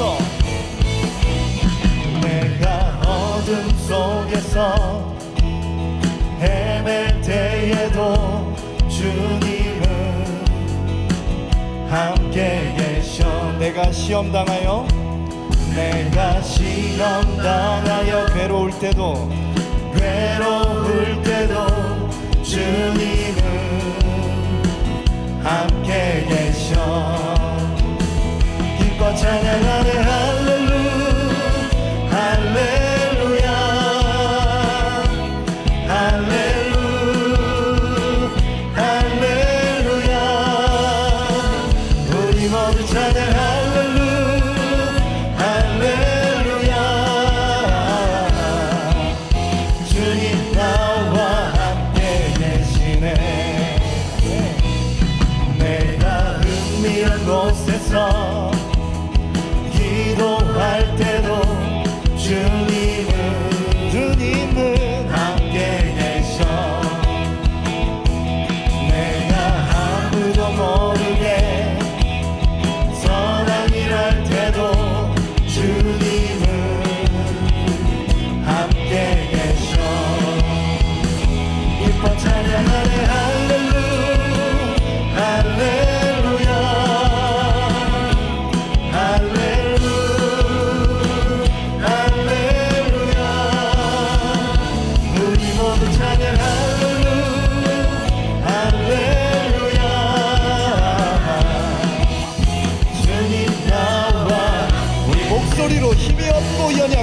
속에서 내가 어둠 속에서 헤맬 때에도 주님은 함께 계셔. 내가 시험당하여? 내가 시험당하여 괴로울 때도 괴로울 때도 주님은 함께 계셔. 기뻐 찬양하네. 할렐루. 할렐루야. 할렐루. 할렐루야. 우리 모두 찬양. 할렐루. 할렐루야. 주님 나와 함께 계시네. 내가 흥미한 곳에서 alter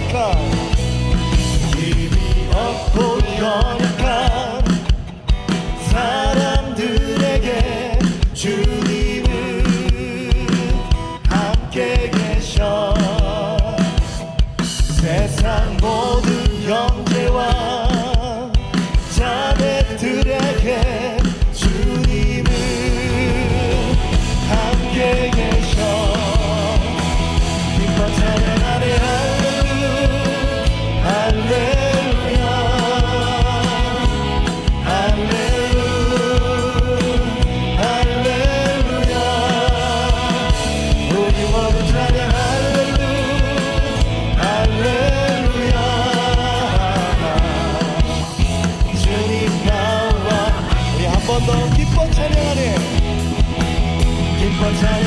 Club. but tell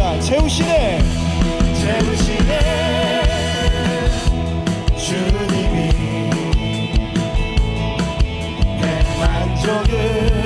시작 채우시네. 채우시네. 주님이 내 만족을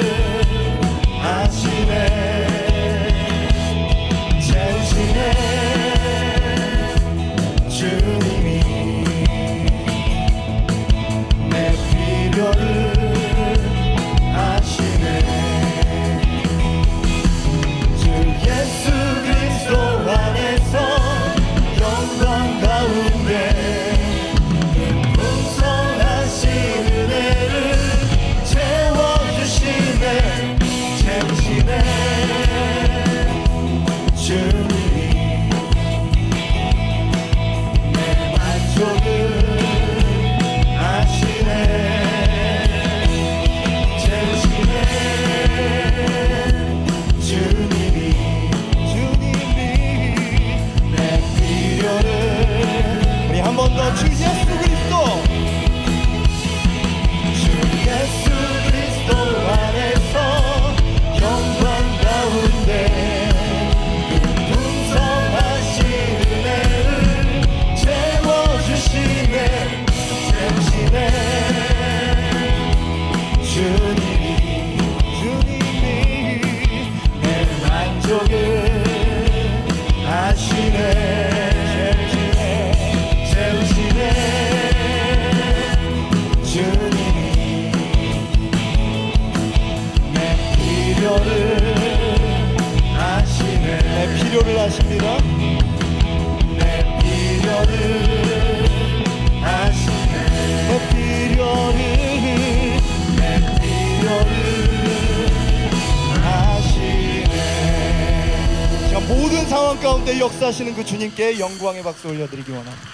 가운데 역사하시는 그 주님께 영광의 박수 올려드리기 원합니다.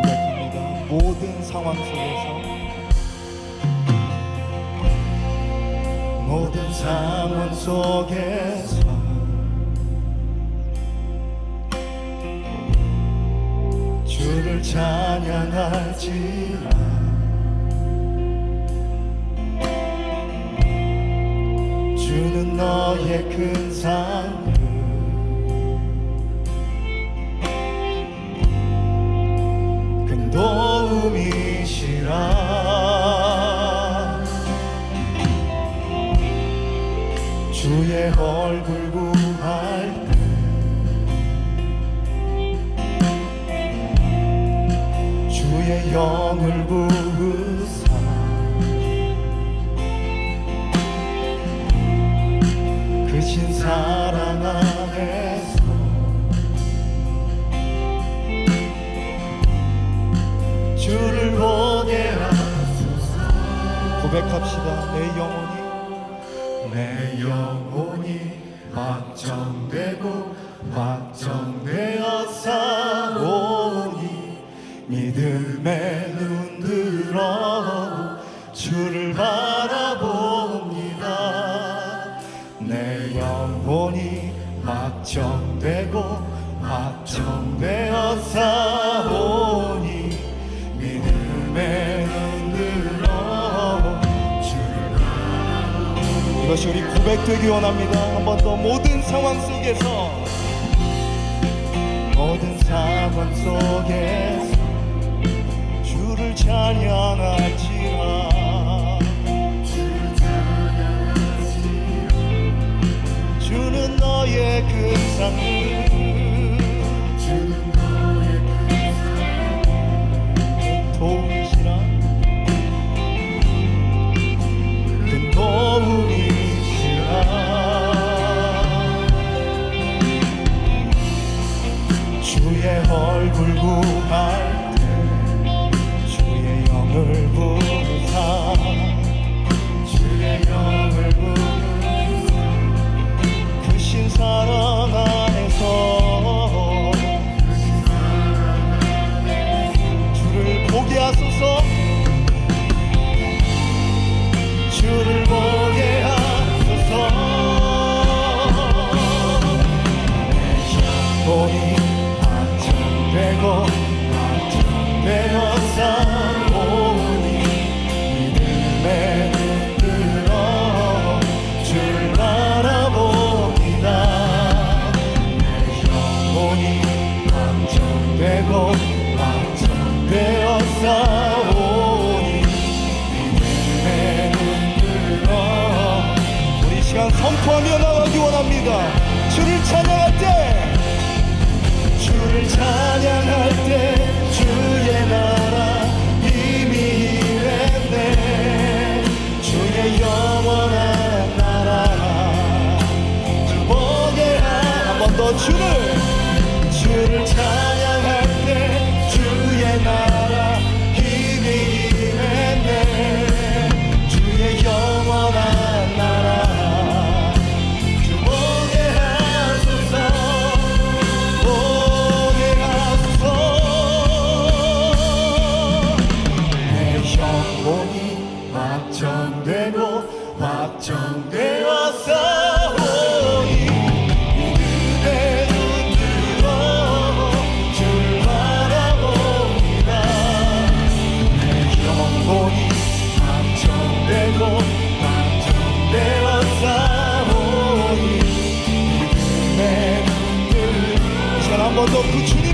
고백합니다. 모든 상황 속에서 모든 상황 속에서 찬양할지라 주는 너의 큰 상급 큰 도움이시라. 주의 얼굴 구 영을 부으사. 그 신 사랑 안에서 주를 보게 하소서. 고백합시다. 내 영혼이 내 영혼이 확정되고 확정되어 사오니 믿음의 눈 들어 주를 바라봅니다 내 영혼이 확정되고 확정되어 사오니 믿음의 눈 들어 주를 이것이 우리 고백되기 원합니다. 한 번 더 모든 상황 속에서 모든 상황 속에서 찬양할지라. 주는 너의 큰 상급 주를 주를 찾아 doku